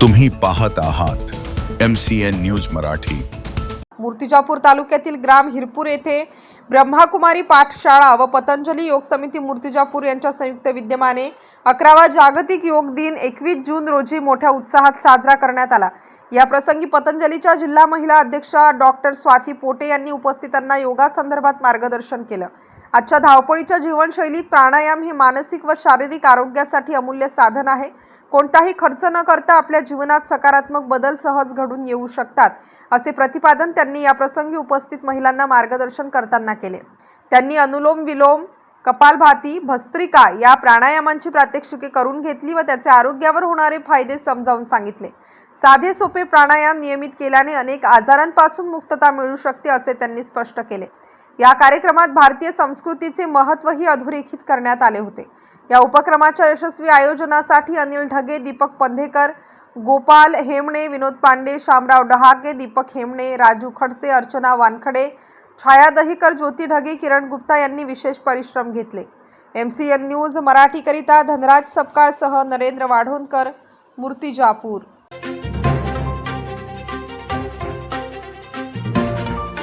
तुम्ही पाहत आहात M C N news Marathi. Murtijapur तालुक्यातील ग्राम हिरपूर येथे ब्रह्माकुमारी पाठशाळा व पतंजली योग समिती मूर्तिजापूर यांच्या संयुक्त विद्यमाने अकरावा जागतिक योग दिन एकवीस जून रोजी मोठ्या उत्साहात साजरा करण्यात आला. या प्रसंगी पतंजलीच्या जिल्हा महिला अध्यक्षा डॉक्टर स्वाती पोटे यांनी उपस्थितांना योगासंदर्भात मार्गदर्शन केलं. आजच्या धावपळीच्या जीवनशैलीत प्राणायाम हे मानसिक व शारीरिक आरोग्यासाठी अमूल्य साधन आहे. कोणताही खर्च न करता आपल्या जीवनात सकारात्मक बदल सहज घडून येऊ शकतात असे प्रतिपादन त्यांनी या प्रसंगी उपस्थित महिलांना मार्गदर्शन करताना केले. त्यांनी अनुलोम विलोम कपालभाती भस्त्रिका या प्राणायामांची प्रात्यक्षिके करून घेतली व त्याचे आरोग्यावर होणारे फायदे समजावून सांगितले. साधे सोपे प्राणायाम नियमित केल्याने अनेक आजारांपासून मुक्तता मिळू शकते असे त्यांनी स्पष्ट केले. या कार्यक्रमात भारतीय संस्कृतीचे महत्त्वही अधोरेखित करण्यात आले होते. या उपक्रमाच्या यशस्वी आयोजनासाठी अनिल ढगे दीपक पंधेकर गोपाल हेमणे विनोद पांडे शामराव डहाके दीपक हेमणे राजू खडसे अर्चना वानखडे छाया दहीकर ज्योती ढगे किरण गुप्ता यांनी विशेष परिश्रम घेतले. एम सी एन न्यूज मराठीकरिता धनराज सपकाळसह नरेंद्र वाढोणकर मूर्तिजापूर